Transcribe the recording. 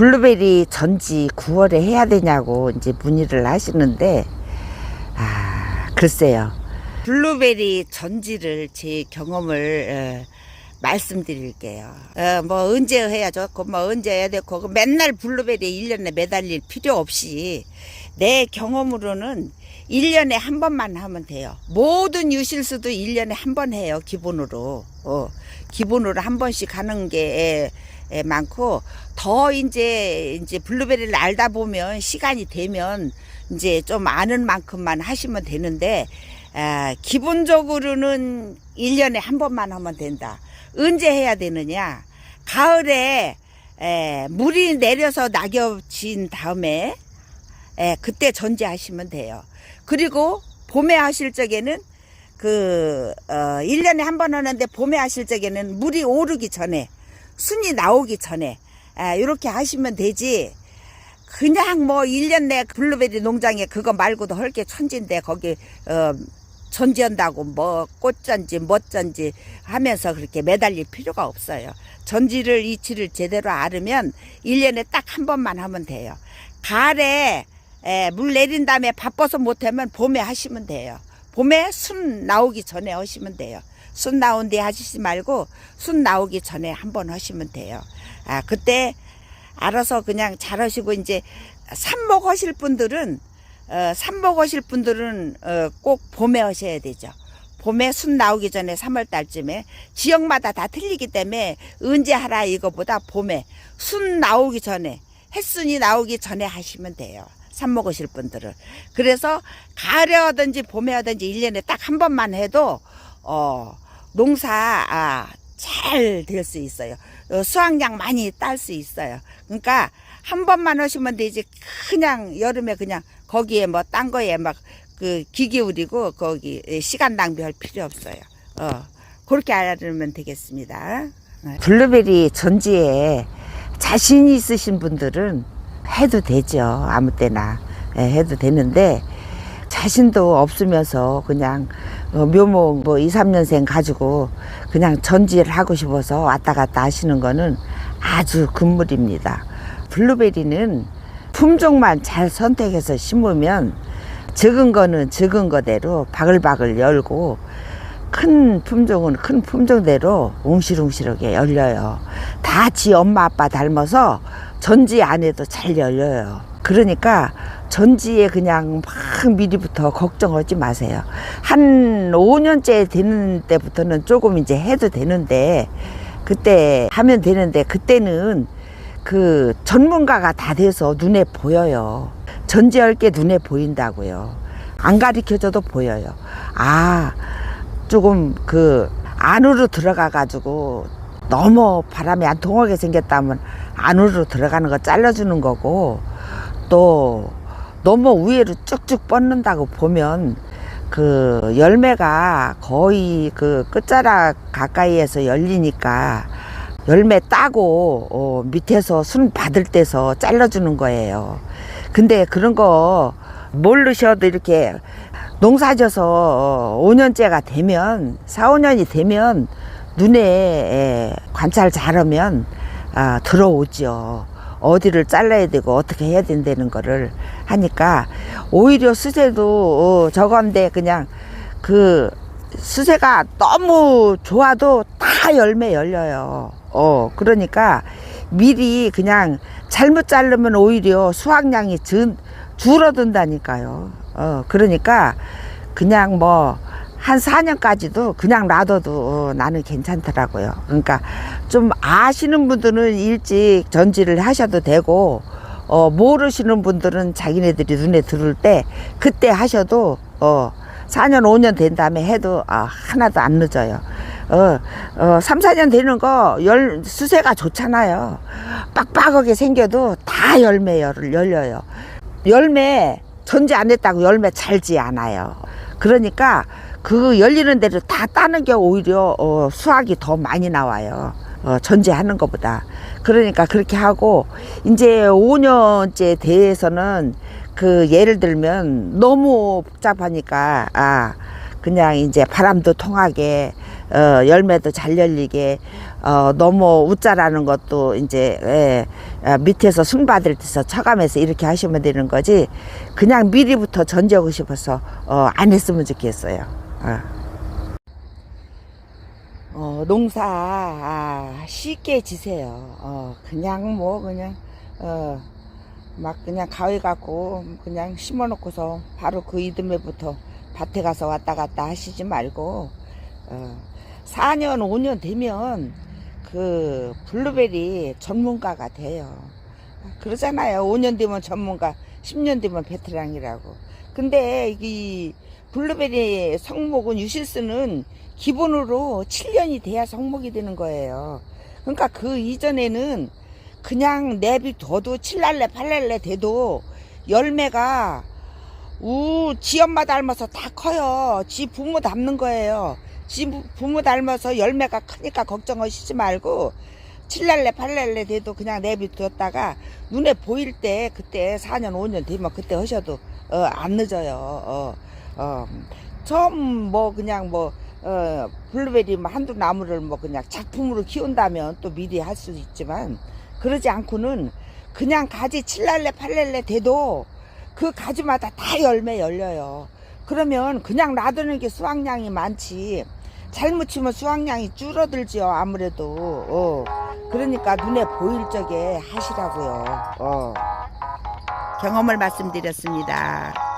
블루베리 전지 9월에 해야 되냐고 이제 문의를 하시는데 아 글쎄요 블루베리 전지를 제 경험을 어, 말씀드릴게요. 어, 뭐 언제 해야 좋고 뭐 언제 해야 되고 그 맨날 블루베리 1년에 매달릴 필요 없이 내 경험으로는 1년에 한 번만 하면 돼요. 모든 유실수도 1년에 한 번 해요. 기본으로. 어, 기본으로 한 번씩 하는 게 에, 에, 많고 더 이제 이제 블루베리를 알다 보면 시간이 되면 이제 좀 아는 만큼만 하시면 되는데 아, 기본적으로는 1년에 한 번만 하면 된다. 언제 해야 되느냐? 가을에 에, 물이 내려서 낙엽 진 다음에 에, 그때 전제하시면 돼요. 그리고 봄에 하실 적에는 그, 어, 1년에 한 번 하는데 봄에 하실 적에는 물이 오르기 전에, 순이 나오기 전에, 아, 이렇게 하시면 되지. 그냥 뭐 1년 내 블루베리 농장에 그거 말고도 할게 천진데 거기, 어, 전지한다고 뭐 꽃전지 멋전지 하면서 그렇게 매달릴 필요가 없어요. 전지를 이치를 제대로 알으면 1년에 딱 한 번만 하면 돼요. 가을에 에, 물 내린 다음에 바빠서 못하면 봄에 하시면 돼요. 봄에 순 나오기 전에 하시면 돼요. 순 나온 뒤에 하시지 말고 순 나오기 전에 한번 하시면 돼요. 아, 그때 알아서 그냥 잘 하시고 이제 삽목 하실 분들은 어, 삽목 하실 분들은 어, 꼭 봄에 하셔야 되죠. 봄에 순 나오기 전에 3월 달쯤에 지역마다 다 틀리기 때문에 언제 하라 이거보다 봄에 순 나오기 전에 햇순이 나오기 전에 하시면 돼요. 삽 먹으실 분들은. 그래서 가을에 하든지 봄에 하든지 1년에 딱 한 번만 해도 어, 농사 아, 잘 될 수 있어요. 어, 수확량 많이 딸 수 있어요. 그러니까 한 번만 하시면 되지 그냥 여름에 그냥 거기에 뭐 딴 거에 막 그 기기울이고 거기 시간 낭비할 필요 없어요. 어 그렇게 알면 되겠습니다. 블루베리 전지에 자신 있으신 분들은 해도 되죠. 아무 때나 예, 해도 되는데 자신도 없으면서 그냥 어, 묘목 뭐 2, 3년생 가지고 그냥 전지를 하고 싶어서 왔다 갔다 하시는 거는 아주 금물입니다. 블루베리는 품종만 잘 선택해서 심으면 적은 거는 적은 거대로 바글바글 열고 큰 품종은 큰 품종대로 웅실웅실하게 열려요. 다 지 엄마 아빠 닮아서 전지 안에도 잘 열려요. 그러니까 전지에 그냥 막 미리부터 걱정하지 마세요. 한 5년째 되는 때부터는 조금 이제 해도 되는데 그때 하면 되는데 그때는 그 전문가가 다 돼서 눈에 보여요. 전지할 게 눈에 보인다고요. 안 가르쳐줘도 보여요. 아, 조금 그 안으로 들어가 가지고 너무 바람이 안 통하게 생겼다면 안으로 들어가는 거 잘라주는 거고 또 너무 위에로 쭉쭉 뻗는다고 보면 그 열매가 거의 그 끝자락 가까이에서 열리니까 열매 따고 어 밑에서 순 받을 때서 잘라주는 거예요. 근데 그런 거 모르셔도 이렇게 농사져서 5년째가 되면 4, 5년이 되면 눈에 에, 관찰 잘하면 아, 들어오죠. 어디를 잘라야 되고 어떻게 해야 된다는 거를 하니까 오히려 수세도 어, 저건데 그냥 그 수세가 너무 좋아도 다 열매 열려요. 어 그러니까 미리 그냥 잘못 자르면 오히려 수확량이 줄, 줄어든다니까요. 어 그러니까 그냥 뭐 한 4년까지도 그냥 놔둬도 어, 나는 괜찮더라고요. 그러니까 좀 아시는 분들은 일찍 전지를 하셔도 되고 어, 모르시는 분들은 자기네들이 눈에 들을 때 그때 하셔도 어, 4년, 5년 된 다음에 해도 아, 하나도 안 늦어요. 어, 어, 3, 4년 되는 거 열, 수세가 좋잖아요. 빡빡하게 생겨도 다 열매 열, 열려요. 열매 전지 안 했다고 열매 잘지 않아요. 그러니까 그 열리는 대로 다 따는 게 오히려 어, 수확이 더 많이 나와요. 어, 전지하는 것보다. 그러니까 그렇게 하고 이제 5년째 대해서는 그 예를 들면 너무 복잡하니까 아 그냥 이제 바람도 통하게 어, 열매도 잘 열리게 어, 너무 웃자라는 것도 이제 예, 어, 밑에서 순 받을 때서 처감해서 이렇게 하시면 되는 거지 그냥 미리부터 전지하고 싶어서 어, 안 했으면 좋겠어요. 어. 어, 농사 아, 쉽게 지세요. 어, 그냥 뭐 그냥 어, 막 그냥 가위 갖고 그냥 심어놓고서 바로 그 이듬해부터 밭에 가서 왔다 갔다 하시지 말고 어, 4년 5년 되면 그 블루베리 전문가가 돼요. 그러잖아요. 5년 되면 전문가, 10년 되면 베테랑이라고. 근데 이 블루베리 성목은 유실수는 기본으로 7년이 돼야 성목이 되는 거예요. 그러니까 그 이전에는 그냥 내비둬도 7날래 8날래 돼도 열매가 우, 지 엄마 닮아서 다 커요. 지 부모 닮는 거예요. 지 부- 부모 닮아서 열매가 크니까 걱정하시지 말고 7날래 8날래 돼도 그냥 내비두었다가 눈에 보일 때 그때 4년 5년 되면 그때 하셔도 어, 안 늦어요. 어, 어. 처음 뭐 그냥 뭐 어, 블루베리 뭐 한두 나무를 뭐 그냥 작품으로 키운다면 또 미리 할 수 있지만 그러지 않고는 그냥 가지 7날래 8날래 돼도 그 가지마다 다 열매 열려요. 그러면 그냥 놔두는 게 수확량이 많지. 잘못 치면 수확량이 줄어들지요, 아무래도. 어. 그러니까 눈에 보일 적에 하시라고요. 어. 경험을 말씀드렸습니다.